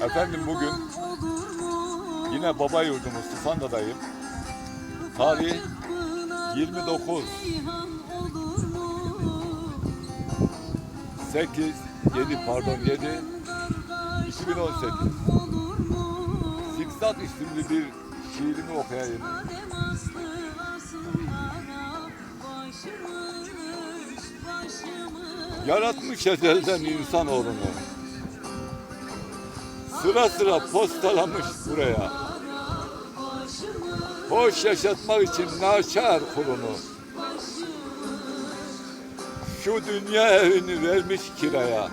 Efendim bugün yine baba yurdumuz Tufanda'dayım. Tarih 29 8 7 pardon 7 2018 Zikzat isimli bir şiirimi okuyayım. Yaratmış ezelden insanoğlunu. Sıra sıra postalamış buraya. Hoş yaşatmak için naçar kulunu. Şu dünya evini vermiş kiraya.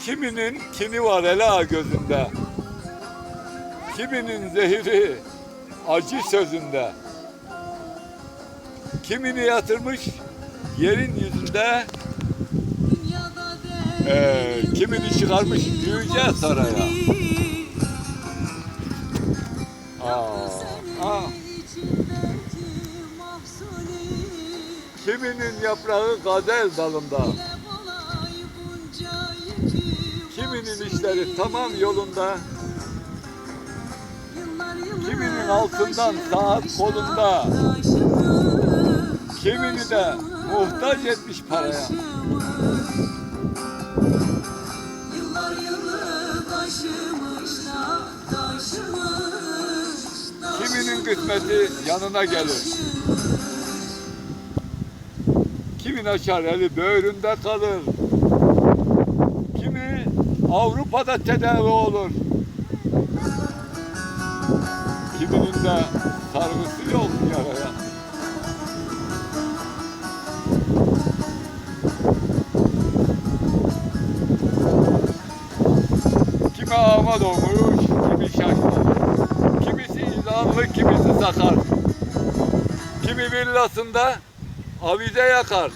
Kiminin kini var ela gözünde. Kiminin zehiri acı sözünde. Kimini yatırmış yerin yüzünde. Ee, kimini çıkarmış yüce saraya. Aa, aa. Kiminin yaprağı gazel dalında. Kiminin işleri tamam yolunda. Kiminin altından saat kolunda. Kimini de muhtaç etmiş paraya. Yıllar yılı taşımış da taşımış Kiminin kısmeti yanına gelir. Kimin açar eli böğründe kalır. Kimi Avrupa'da tedavi olur. Kiminin de sargısı Ağama doğmuş, kimi şaşmış. Kimisi ilanlı, kimisi sakar. Kimi villasında avize yakar.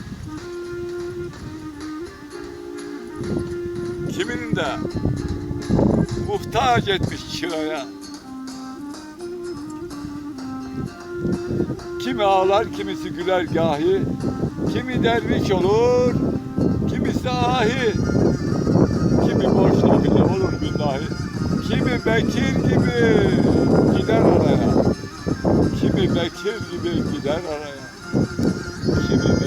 Kiminin de muhtaç etmiş çıraya. Kimi ağlar, kimisi güler gahi. Kimi derviş olur, kimisi ahi. Kimi boşna bile olur billahi. Kimi Bekir gibi gider oraya. Kimi Bekir gibi gider oraya. Kimi